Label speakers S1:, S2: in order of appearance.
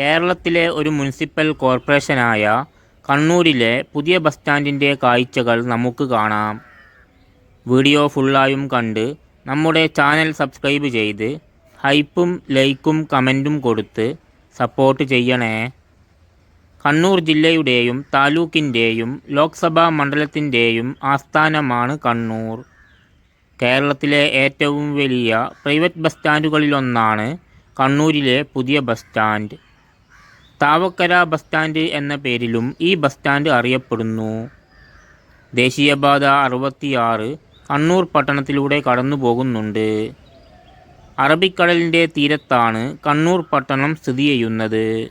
S1: കേരളത്തിലെ ഒരു മുനിസിപ്പൽ കോർപ്പറേഷനായ കണ്ണൂരിലെ പുതിയ ബസ് സ്റ്റാൻഡിന്റെ കാഴ്ചകൾ നമുക്ക് കാണാം. വീഡിയോ ഫുള്ളായും കണ്ട് നമ്മുടെ ചാനൽ സബ്സ്ക്രൈബ് ചെയ്ത് ഹൈപ്പും ലൈക്കും കമന്റും കൊടുത്ത് സപ്പോർട്ട് ചെയ്യണേ. കണ്ണൂർ ജില്ലയുടെയും താലൂക്കിന്റെയും ലോക്സഭാ മണ്ഡലത്തിന്റെയും ആസ്ഥാനമാണ് കണ്ണൂർ. കേരളത്തിലെ ഏറ്റവും വലിയ പ്രൈവറ്റ് ബസ് സ്റ്റാൻഡുകളിലൊന്നാണ് കണ്ണൂരിലെ പുതിയ bus stand. Thavakkara bus stand എന്ന പേരിലും ഈ ബസ് സ്റ്റാൻഡ് അറിയപ്പെടുന്നു. ദേശീയപാത അറുപത്തിയാറ് കണ്ണൂർ പട്ടണത്തിലൂടെ കടന്നു പോകുന്നുണ്ട്. അറബിക്കടലിന്റെ തീരത്താണ് കണ്ണൂർ പട്ടണം സ്ഥിതി ചെയ്യുന്നത്.